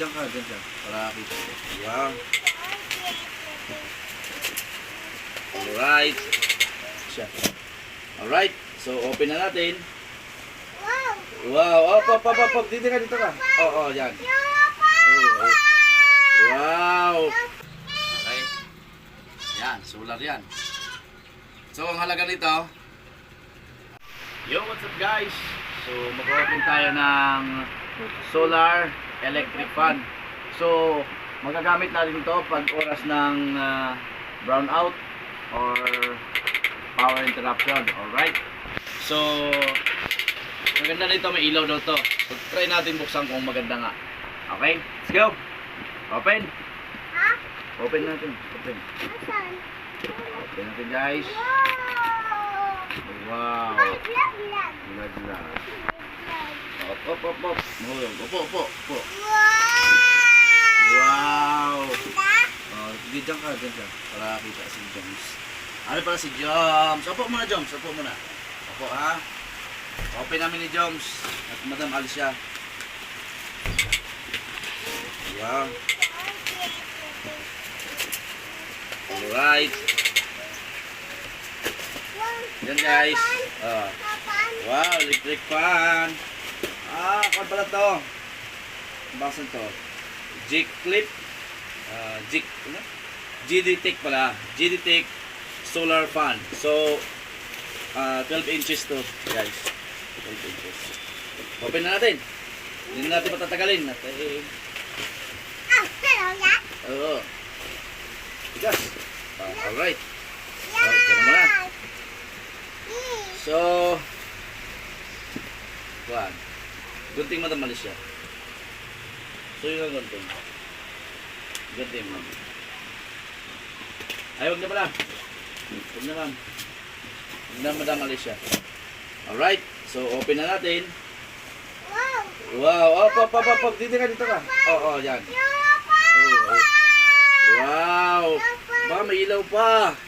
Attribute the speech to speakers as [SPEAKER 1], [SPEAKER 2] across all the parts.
[SPEAKER 1] dyan ka, dyan ka. Para kita ko. Wow. Alright. Siya. Alright. So, open na natin.
[SPEAKER 2] Wow!
[SPEAKER 1] Wow. Oh, pop, pop, pop, pop. Dito ka, dito ka. Oo, oh, yan. Oh, oh. Wow. Okay. Yan, solar yan. So, ang halaga nito. Yo, what's up guys? So, mag-open tayo ng solar electric fan. So, magagamit natin ito pag oras ng ah, brownout or power interruption. Alright? So, maganda nito, may ilaw daw to. So, try natin buksan kung maganda nga. Okay? Let's go! Open!
[SPEAKER 2] Ha?
[SPEAKER 1] Open natin. Open.
[SPEAKER 2] Asan?
[SPEAKER 1] Open natin guys.
[SPEAKER 2] Wow!
[SPEAKER 1] Wow. Gila gila. Op, op, op, op. Mahulog. Opo, opo, opo.
[SPEAKER 2] Wow!
[SPEAKER 1] Oh, hindi dyan ka, dyan ka. Para kita si Joms. Ano pala si Joms? Opo muna, Joms. Opo muna. Opo, ha? Open namin ni Joms. At Madam Alicia. Wow. Alright. Yan guys. Oh. Wow, electric fan. Ah, kung pala to. Basan to. Jig clip. Ah, jig, ano? GD-Tech pala. GD-Tech solar fan. So, ah 12 inches to, guys. 12 inches. Open na natin. Hindi na natin patatagalin. At, eh,
[SPEAKER 2] Ah, hello, yan.
[SPEAKER 1] oo. Tigas. Ah, alright. Oh, tara muna.
[SPEAKER 2] Mm.
[SPEAKER 1] So, kuhan. Gunting madam Malaysia. So, yun ang gunting. Gunting mo. Ay, huwag na pala. Huwag na ma'am. Huwag na madam Malaysia. Alright. So, open na natin.
[SPEAKER 2] Wow!
[SPEAKER 1] Wow. Oh, pop, pop, pop. Dito ka, dito ka. Oo, oh, yan.
[SPEAKER 2] Yapa!
[SPEAKER 1] Oh, oh. Wow. Ba, may ilaw pa.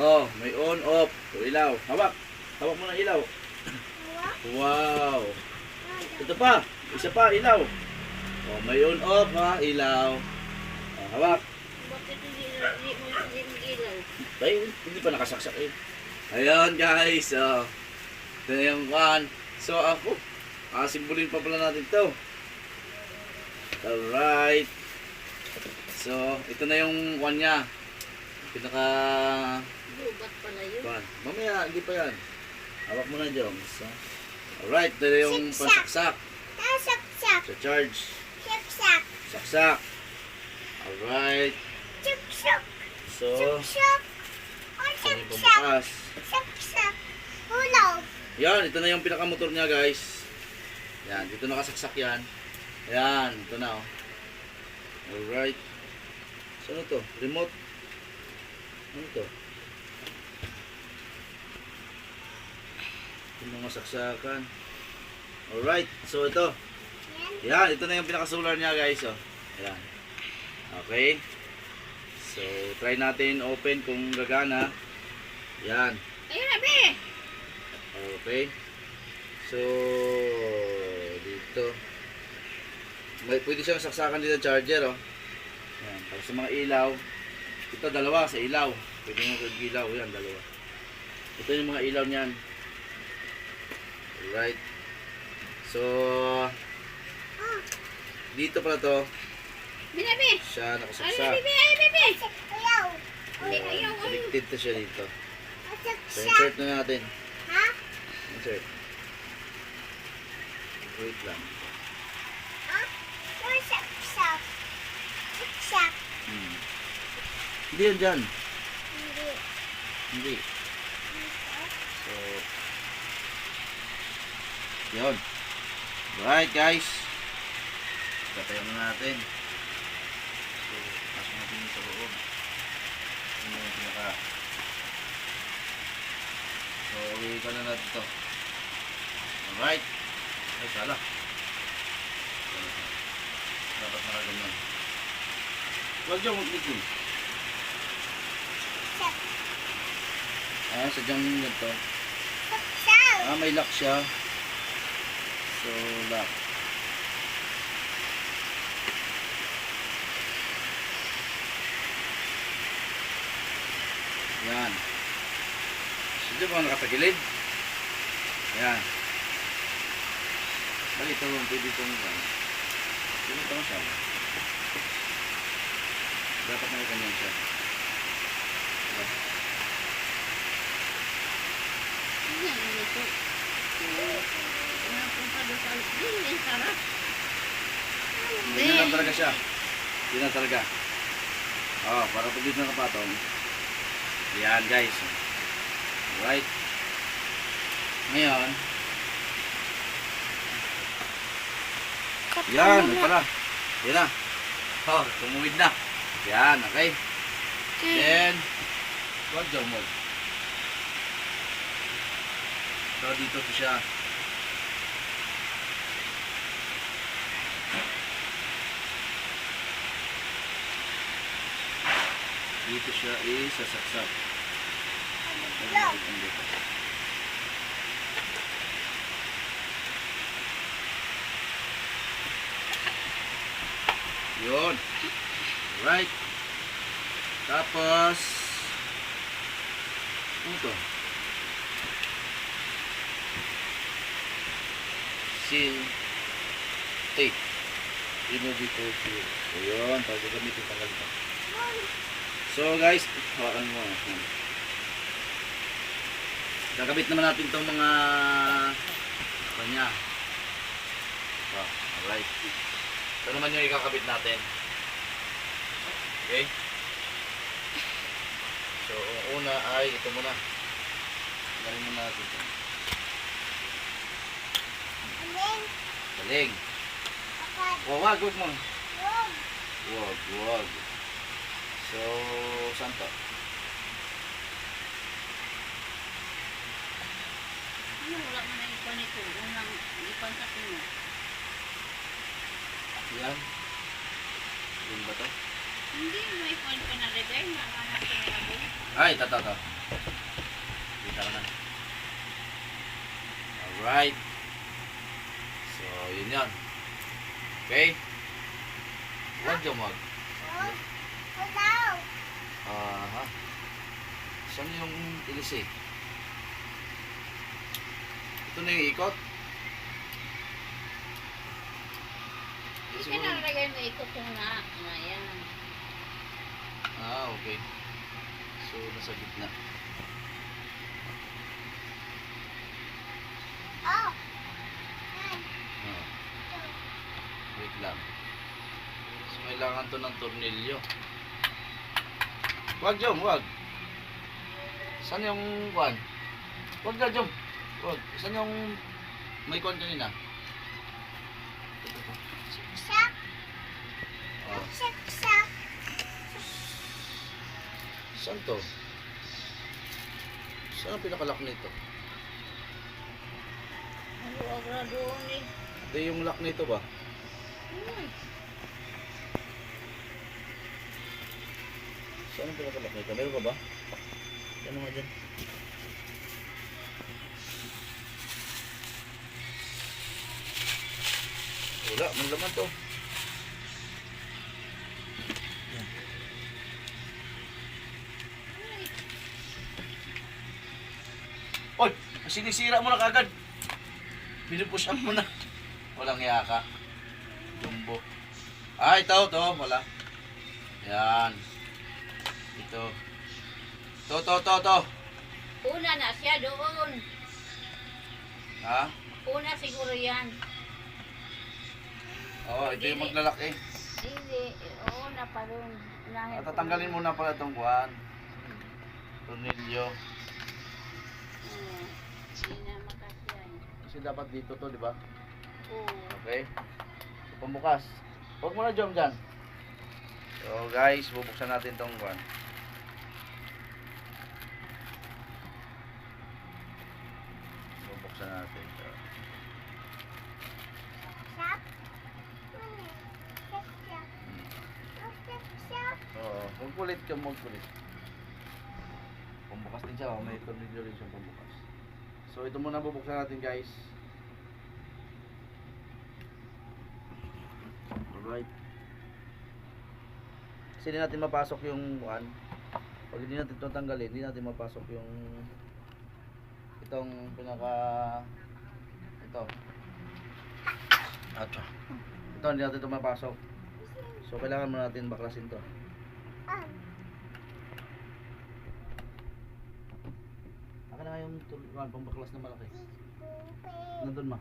[SPEAKER 1] Oh, may on, off. So, ilaw. Hawak. Hawak mo ng ilaw. Wow. Ito pa. Isa pa, ilaw. Oh, may on, off ha. Ilaw. Oh, hawak.
[SPEAKER 3] Bakit hindi ilaw?
[SPEAKER 1] Ay, hindi pa nakasaksak eh. Ayun guys. Oh. Ito na yung one. So ako. Ah, simbolin pa pala natin to. Alright. So, ito na yung one niya. Pinaka
[SPEAKER 3] Lubat pala yun.
[SPEAKER 1] Mamaya, hindi pa yan. Hawak mo na, Joms. ha? Alright, ito na yung
[SPEAKER 2] Siksak.
[SPEAKER 1] pasaksak.
[SPEAKER 2] Saksak!
[SPEAKER 1] Sa charge.
[SPEAKER 2] Saksak!
[SPEAKER 1] Saksak. Alright.
[SPEAKER 2] Saksak!
[SPEAKER 1] So,
[SPEAKER 2] Saksak! Oh,
[SPEAKER 1] ito na yung
[SPEAKER 2] saksak!
[SPEAKER 1] pambukas.
[SPEAKER 2] Hulaw!
[SPEAKER 1] Yan, ito na yung pinakamotor niya, guys. Yan, dito nakasaksak yan. Yan, ito na, oh. Alright. So, ano to? Remote? Ano to? Yung mga saksakan. Alright, so ito.
[SPEAKER 2] Yan.
[SPEAKER 1] Ito na yung pinaka-solar niya guys. Oh. Yan. Okay. So, try natin open kung gagana. Yan.
[SPEAKER 3] Ayun na, be!
[SPEAKER 1] Okay. So, dito. May, pwede siyang saksakan dito charger, oh. Yan. Tapos sa mga ilaw. Ito, dalawa sa ilaw. Pwede mo ilaw. Yan, dalawa. Ito yung mga ilaw niyan. Alright. So, dito pala to.
[SPEAKER 3] Binabi!
[SPEAKER 1] Siya nakasaksak.
[SPEAKER 3] bibi! Ay, bibi!
[SPEAKER 2] Ayaw!
[SPEAKER 3] Ay, ayaw, ay.
[SPEAKER 1] Connected to siya dito. So, insert na natin.
[SPEAKER 2] Ha?
[SPEAKER 1] Insert. Wait lang.
[SPEAKER 2] Ha? Saksak! Saksak!
[SPEAKER 1] Hmm. Hindi yan dyan.
[SPEAKER 2] Hindi.
[SPEAKER 1] Hindi. So, yun. Right guys. Tatayo na natin. So, pasok natin sa loob. Ano yung pinaka... So, uwi na natin to. Alright. Ay, sala. Dapat nakaganyan. Huwag dyan, huwag dito. Ah, sadyang ganito. Ah, may lock siya. So, back. Yan. So, dyan po nakatagilid. Yan. Bali, ito mo, pwede itong pwede itong siya. Dapat na ganyan siya. Diba?
[SPEAKER 3] Hindi, hindi ito. Doon Yun, yung sarap.
[SPEAKER 1] Ganyan lang talaga siya. Yun lang talaga. Oh, para pag dito nakapatong. Yan guys. Alright. Ngayon. Yan, pala. Yan na. Oh, tumuwid na. Yan, okay. Then, wag dyan mo. So, dito to siya. Dito siya isasaksak. Yun. Right. Tapos, ano to? Seal tape. Remove it all seal. So, yun. Pag gagamitin tanggal. So, guys, hawakan mo. Gagabit naman natin itong mga kanya. So, alright. Ito naman yung ikakabit natin. Okay? So, ang una ay ito muna. Galing muna natin ito.
[SPEAKER 2] Aling.
[SPEAKER 1] Galing.
[SPEAKER 2] Apat.
[SPEAKER 1] Oh, wag, wag mo.
[SPEAKER 2] Yun.
[SPEAKER 1] Wag, wag. So, saan to?
[SPEAKER 3] Ano, wala mo na ikuan ito. Unang ikuan sa kuno.
[SPEAKER 1] Yan. Yan ba to?
[SPEAKER 3] Hindi, may ikuan ka na ligay. Nanganak ka na ako.
[SPEAKER 1] Ay, ito, ito. Kita ko na. Alright. So, yun yan. Okay? Wag yung wag.
[SPEAKER 2] Yun. Hello.
[SPEAKER 1] Aha. Saan yung ilis eh? Ito na yung ikot. Ito siguro-
[SPEAKER 3] Kinalagay mo ikot yung na. Ayan.
[SPEAKER 1] Ah, okay. So, nasa gitna.
[SPEAKER 2] Oh.
[SPEAKER 1] Ah, wait lang. So, kailangan to ng tornilyo. Wag, Jom, wag. Saan yung kwan? Wag na, Jom. Wag. Saan yung may kwan kanina? Ito, ito.
[SPEAKER 2] Sak.
[SPEAKER 1] Ah,
[SPEAKER 2] Sak. Sak.
[SPEAKER 1] saan to? Saan ang pinakalak nito?
[SPEAKER 3] Ano, agra doon eh.
[SPEAKER 1] Hindi yung lock nito ba?
[SPEAKER 3] Hmm.
[SPEAKER 1] Saan ang pinakalak nito? Meron ka ba? Ano nga dyan? Wala, may laman to. Oy, sinisira mo na kagad. Pinupush up mo na. Walang iya ka. Jumbo. Ah, ito, ito. Wala. Yan. Ito. To, to, to, to.
[SPEAKER 3] Una na siya doon.
[SPEAKER 1] Ha?
[SPEAKER 3] Una siguro yan.
[SPEAKER 1] Oo, ito yung maglalaki.
[SPEAKER 3] Hindi, una pa doon. Unahin
[SPEAKER 1] At tatanggalin muna pala itong kuhan. Tornilyo.
[SPEAKER 3] Oo. Na.
[SPEAKER 1] Kasi dapat dito to, di ba?
[SPEAKER 3] Oo.
[SPEAKER 1] Okay. So, pambukas. Huwag mo na jump dyan. So, guys, bubuksan natin itong kuhan. Bubuksan natin. So,
[SPEAKER 2] Sak. Ano? Sak. Sak.
[SPEAKER 1] hmm.
[SPEAKER 2] Sak. Sak.
[SPEAKER 1] Oo, ka, magkulit. Pambukas din siya, oh. may siyang pambukas. So, ito muna bubuksan natin, guys. Alright. Kasi hindi natin mapasok yung one. Pag hindi natin ito tanggalin, hindi natin mapasok yung itong pinaka ito. Ato. Ito hindi natin ito mapasok. So kailangan mo natin baklasin to.
[SPEAKER 2] Um,
[SPEAKER 1] Akin na nga yung tuluan pang baklas na malaki. Nandun ma.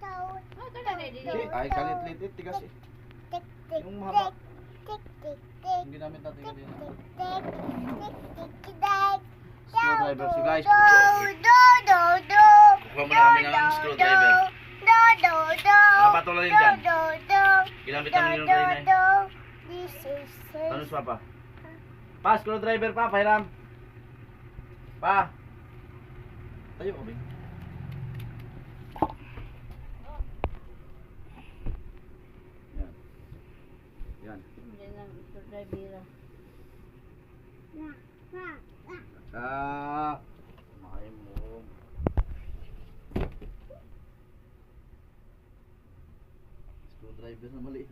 [SPEAKER 3] Ah, kana ready.
[SPEAKER 1] Hindi, ay kalit-lit tigas eh. Yung mahaba.
[SPEAKER 2] tik, tik, tik,
[SPEAKER 1] Yung ginamit natin
[SPEAKER 2] tik,
[SPEAKER 1] kanina. Screwdriver si guys.
[SPEAKER 2] Do, do, do, do.
[SPEAKER 1] Kuha muna kami ng screwdriver.
[SPEAKER 2] Do, do, do.
[SPEAKER 1] Nakapatuloy yun dyan. Ginamit namin yung kanina eh. Ano pa pa? Pa, screwdriver pa, pahiram. Pa. Tayo kami. Yan. Yan.
[SPEAKER 3] Yan ang ito driver.
[SPEAKER 1] Ah. Makain mo. Screwdriver na mali.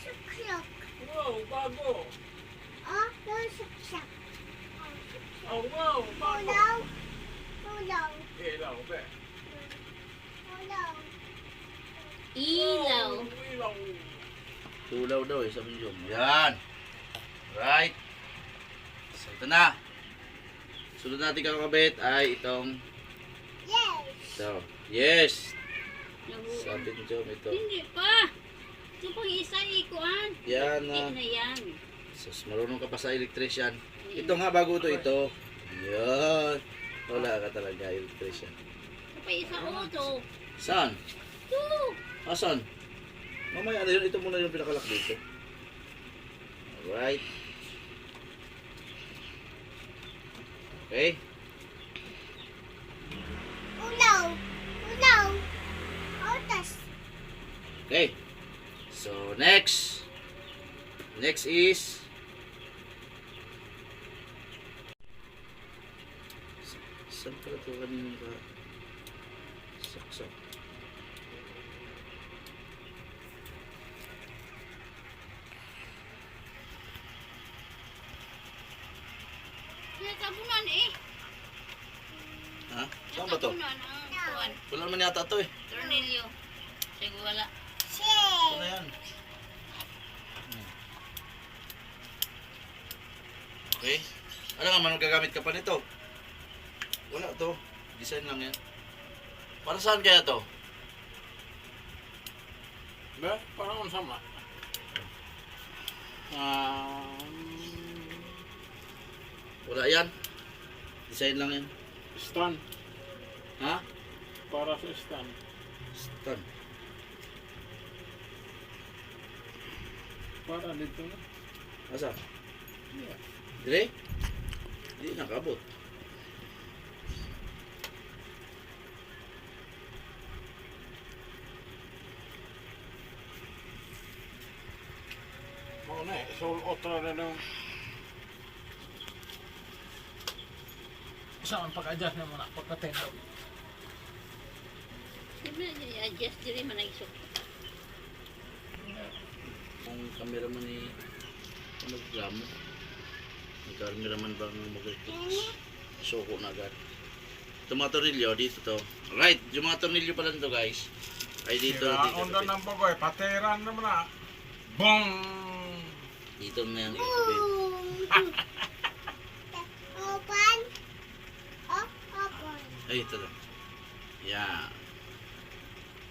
[SPEAKER 2] Suksok.
[SPEAKER 4] Wow, bago.
[SPEAKER 2] Oh, yung suksok.
[SPEAKER 4] Oh, wow, bago.
[SPEAKER 2] Ulaw. Ulaw.
[SPEAKER 4] Ilaw, be.
[SPEAKER 2] Ulaw.
[SPEAKER 3] Ilaw.
[SPEAKER 4] Ilaw.
[SPEAKER 1] Tulaw daw eh, sabi niyo. Yan. Right. So ito na. Sunod natin kakabit ay itong
[SPEAKER 2] Yes.
[SPEAKER 1] ito. Yes. Sabi ni Jom ito.
[SPEAKER 3] Hindi pa. Ito pang isa ikuan.
[SPEAKER 1] Yan
[SPEAKER 3] Hindi
[SPEAKER 1] na.
[SPEAKER 3] na yan.
[SPEAKER 1] Sus, marunong ka pa sa electrician. Ito nga bago ito ito. Yan. Wala ka talaga electrician.
[SPEAKER 3] Ito pa isa uto.
[SPEAKER 1] Saan?
[SPEAKER 3] Ito.
[SPEAKER 1] Asan? Mamaya na yun. Ito muna yung pinakalak dito. Alright. Okay.
[SPEAKER 2] Ulaw. Ulaw. Otas.
[SPEAKER 1] Okay. So, next. Next is Saan pala ito kanina ka? Saksak.
[SPEAKER 3] Tabunan eh.
[SPEAKER 1] Ha? Saan ba to?
[SPEAKER 3] Kuan.
[SPEAKER 1] Wala naman yata ito eh.
[SPEAKER 3] Tornilyo. Siguro wala.
[SPEAKER 1] Ito
[SPEAKER 2] Shay.
[SPEAKER 1] na yan. Hmm. Okay. Ano nga man gagamit ka pa nito? Wala to. Design lang yan. Para saan kaya to?
[SPEAKER 4] Be, parang ang sama. Um,
[SPEAKER 1] Wala yan. Design lang yan.
[SPEAKER 4] stand.
[SPEAKER 1] Ha?
[SPEAKER 4] Para sa stand.
[SPEAKER 1] Stand.
[SPEAKER 4] Para dito na.
[SPEAKER 1] Asa?
[SPEAKER 4] Yeah.
[SPEAKER 1] Dire? Hindi nakabot.
[SPEAKER 4] Oo na eh. So, otra na lang. Saan pag-adjust na muna? Pagka-tendo.
[SPEAKER 3] Siyempre, i-adjust diri man ang isok.
[SPEAKER 1] Ang cameraman ni ano gramo? Ang cameraman ba ng mag-fix? Suko na agad. Itong mga tornilyo, dito to. Right, yung mga tornilyo pala nito guys. Ay dito,
[SPEAKER 4] Sira,
[SPEAKER 1] dito.
[SPEAKER 4] onda
[SPEAKER 1] dito.
[SPEAKER 4] ng bagoy. Pateran naman na. Bong!
[SPEAKER 1] Dito na yan ikabit.
[SPEAKER 2] Open. Oh, open.
[SPEAKER 1] Ay, ito lang. Yan.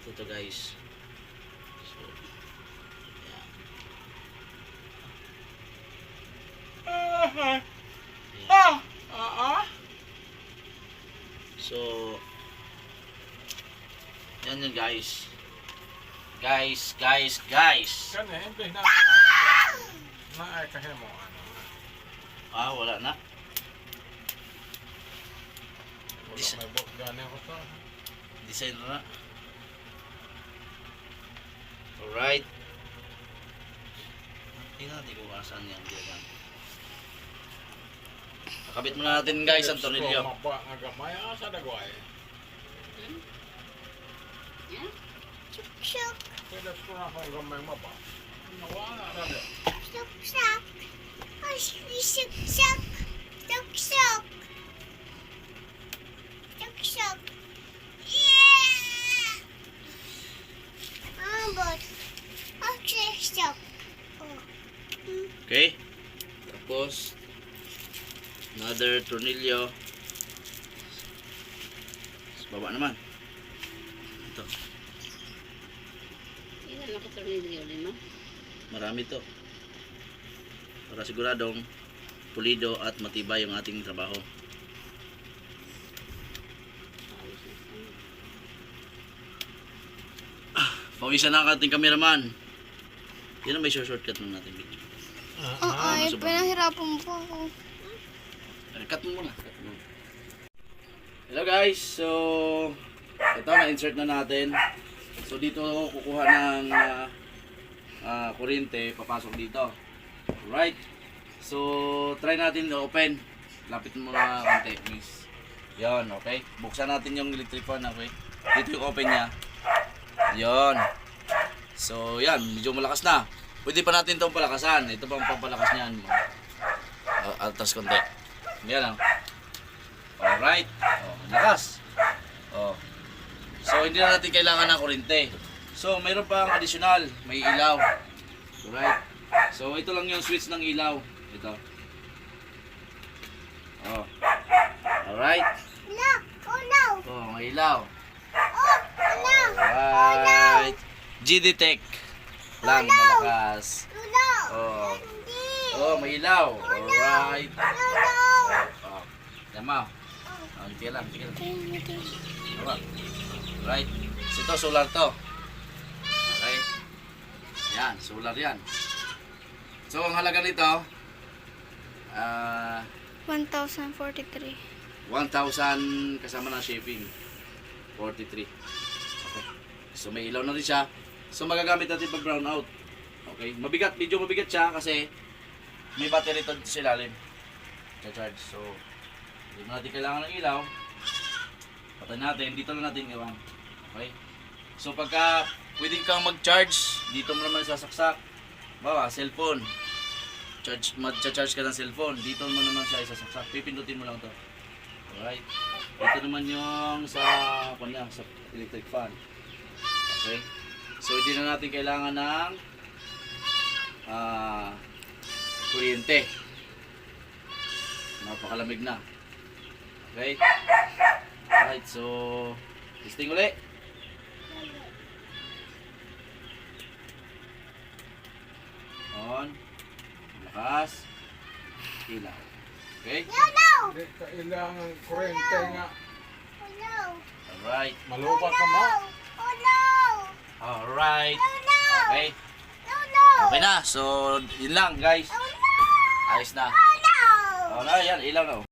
[SPEAKER 1] Ito to guys. So, yan.
[SPEAKER 4] Ah,
[SPEAKER 1] Yan.
[SPEAKER 4] ah, ah, ah.
[SPEAKER 1] So, yan yun guys. Guys, guys, guys.
[SPEAKER 4] Kani, hindi na. Na ay kasi mo. Ano,
[SPEAKER 1] Ah, wala na.
[SPEAKER 4] wala
[SPEAKER 1] Dis-
[SPEAKER 4] may bot gani ako to.
[SPEAKER 1] Design na. Alright. Tingnan natin kung asan yan. Diyan. Kabit muna natin guys ang tornilyo.
[SPEAKER 4] Mapa nga gamay asa dagway.
[SPEAKER 3] Yan.
[SPEAKER 2] Shuk, shuk,
[SPEAKER 4] Pwede ko na akong gamay mapa. Nawala na rin.
[SPEAKER 2] Shuk, shuk. Shuk, shuk. Yeah! Ambot. Oh.
[SPEAKER 1] Okay? Tapos, another tornilyo. Sa baba naman. Ito,
[SPEAKER 3] Ilan ako tornilyo lima?
[SPEAKER 1] marami to. Para siguradong pulido at matibay yung ating trabaho.
[SPEAKER 3] Sana.
[SPEAKER 1] Pawisan na ang ating cameraman. Yan ang may shortcut ng natin video.
[SPEAKER 2] Oo,
[SPEAKER 1] ay,
[SPEAKER 2] ay, pinahirapan po ako.
[SPEAKER 1] Cut mo muna. Cut mo. Hello guys, so ito na-insert na natin. So dito kukuha ng ah, ah, kuryente, papasok dito. Right. So try natin i-open. Lapit mo na konti, miss. Yon, okay. Buksan natin yung electric fan, okay. Dito yung open niya. Yon. So yan, medyo malakas na. Pwede pa natin itong palakasan. Ito pa ang pampalakas niyan. Uh, altas konti. Yan lang. Alright. Oh, lakas. Oh. So, hindi na natin kailangan ng kuryente. So, mayroon pang additional. May ilaw. Alright. So, ito lang yung switch ng ilaw. Ito. Oh. Alright.
[SPEAKER 2] No, oh no,
[SPEAKER 1] Oh, may ilaw.
[SPEAKER 2] oh no,
[SPEAKER 1] Alright. GD Tech. Lang, malakas.
[SPEAKER 2] oh no,
[SPEAKER 1] Oh. Oh, may ilaw. Alright.
[SPEAKER 2] no, no.
[SPEAKER 1] Oh. Tama. Oh, sige lang, sige lang. Tama. Right. So, ito, solar to. Okay. Yan, solar yan. So, ang halaga nito, ah,
[SPEAKER 2] 1,043.
[SPEAKER 1] 1,000 kasama ng shipping. 43. Okay. So, may ilaw na rin siya. So, magagamit natin pag brown out. Okay. Mabigat, medyo mabigat siya kasi may battery to sa ilalim. Charge. So, hindi mo natin kailangan ng ilaw. Patay natin. Dito lang natin iwan. Okay. So, pagka pwede kang mag-charge, dito mo naman sasaksak. Bawa, cellphone. Charge, mag-charge ka ng cellphone. Dito mo naman siya isasaksak. Pipindutin mo lang to. Alright. Ito naman yung sa, kanya, sa electric fan. Okay. So, hindi na natin kailangan ng ah kuryente. Napakalamig na. Okay. Alright, so, testing uli. On. Lakas. Ilaw. Okay.
[SPEAKER 2] No, no,
[SPEAKER 4] Di kailangan kurente nga.
[SPEAKER 2] oh no,
[SPEAKER 1] Alright.
[SPEAKER 4] Malupat ka mo.
[SPEAKER 2] oh no,
[SPEAKER 1] Alright.
[SPEAKER 2] oh no,
[SPEAKER 1] Okay.
[SPEAKER 2] no, no,
[SPEAKER 1] Okay na. So, yun lang guys.
[SPEAKER 2] oh no,
[SPEAKER 1] Ayos na.
[SPEAKER 2] oh no.
[SPEAKER 1] Oh, na, yan. Ilaw na. oh.